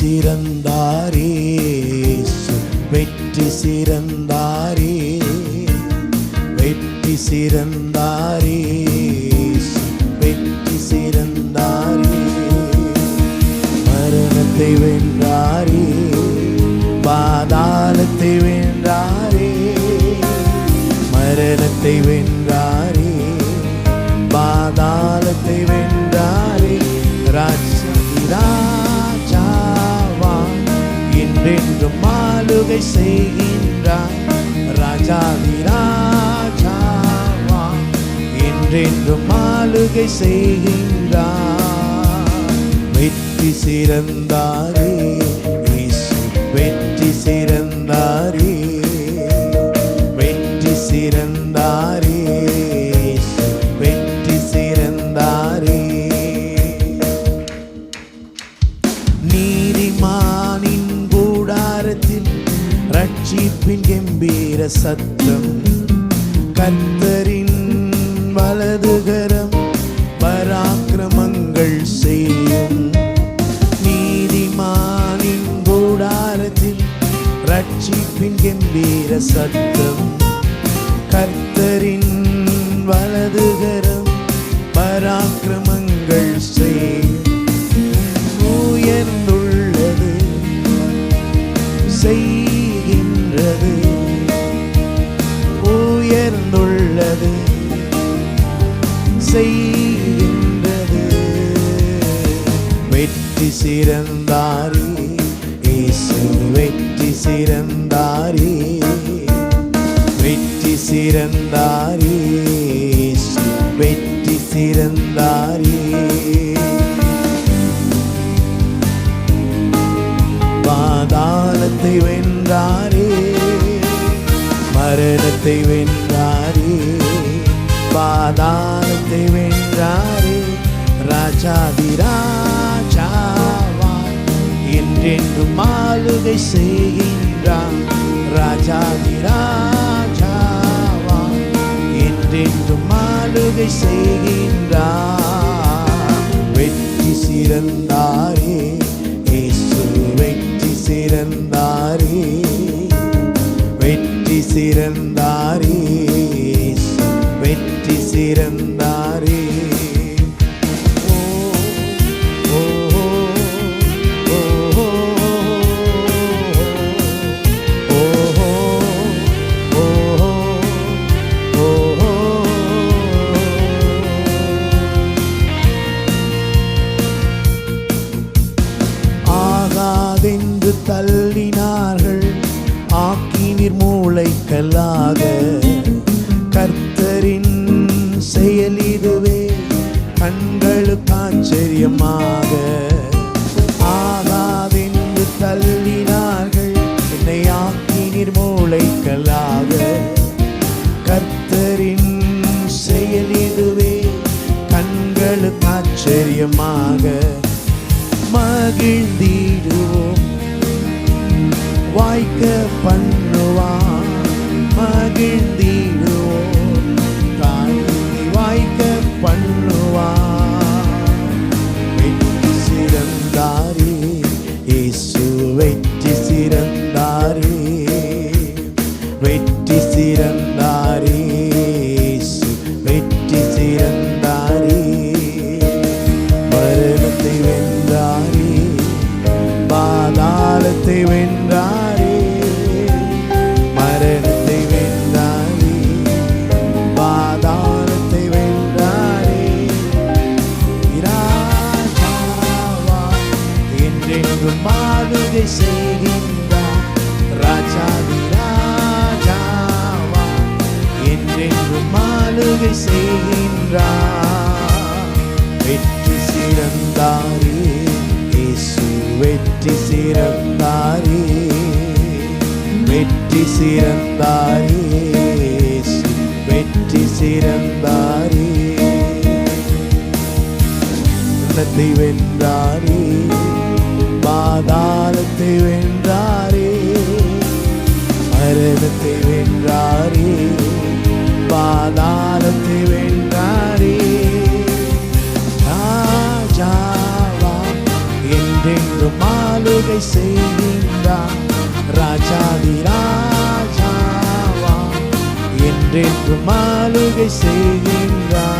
சிறந்தாரே வெற்றி சிறந்தாரே. வெற்றி சிறந்தாரே. ஆளுகை செய்கின்றார் ராஜாதி ராஜாவா என்றென்றும் ஆளுகை செய்கின்றார். வெற்றி சிறந்தார் ரட்சிப்பின் கம்பீர சத்தம் கத்தரின் வலதுகரம் பராக்கிரமங்கள் செய்யும். நீதிமானின் கூடாரத்தில் ரட்சிப்பின் கம்பீர சத்தம் கர்த்தரின் வலதுகரம் பராக்கிரமங்கள் செய்கின்றது. வெற்றி சிறந்தாரே இயேசு வெற்றி சிறந்தாரே. வெற்றி சிறந்தாரே இயேசு வெற்றி சிறந்தாரே. பாதாளத்தை வென்றாரே மரணத்தை வென்றாரே. பாதாள வென்றாரே ராஜாதிராஜாவாய் என்றென்றும் ஆளுகை செய்கின்றார் ராஜாதிராஜாவாய் என்றென்றும் ஆளுகை செய்கின்றார் வெற்றி சிறந்தாரே இயேசு வெற்றி சிறந்தாரே. வெற்றி சிறந்தாரே வெற்றி சிறந்தாரே. அங்கு தள்ளினார்கள். ஆக்கினிர் மூளைக்கல்லாக. கர்த்தரின் செயலிதுவே கண்களுக்கு ஆச்சரியமாக. ஆகாதென்று தள்ளினார்கள். என்னை ஆக்கினிர் மூளைக்கல்லாக. கர்த்தரின் செயலிதுவே கண்களுக்கு ஆச்சரியமாக. மகிழ்ந்தி பண்ணுவான் மகிழ்ந்திடுவோம் சிறந்தாரே இயேசு வெற்றி சிறந்தாரே. வெற்றி சிறந்தாரே இயேசு வெற்றி சிறந்தாரே. மரணத்தை வென்றாரே பாதாளத்தை வென்றாரே. மரணத்தை வென்றாரே பாதாளத்தை வென்றாரே. ராஜாவா? என்றென்று ஆளுகை செய்கின்றார் ராஜாதி ராஜாவா என்றென்று ஆளுகை செய்கின்றார்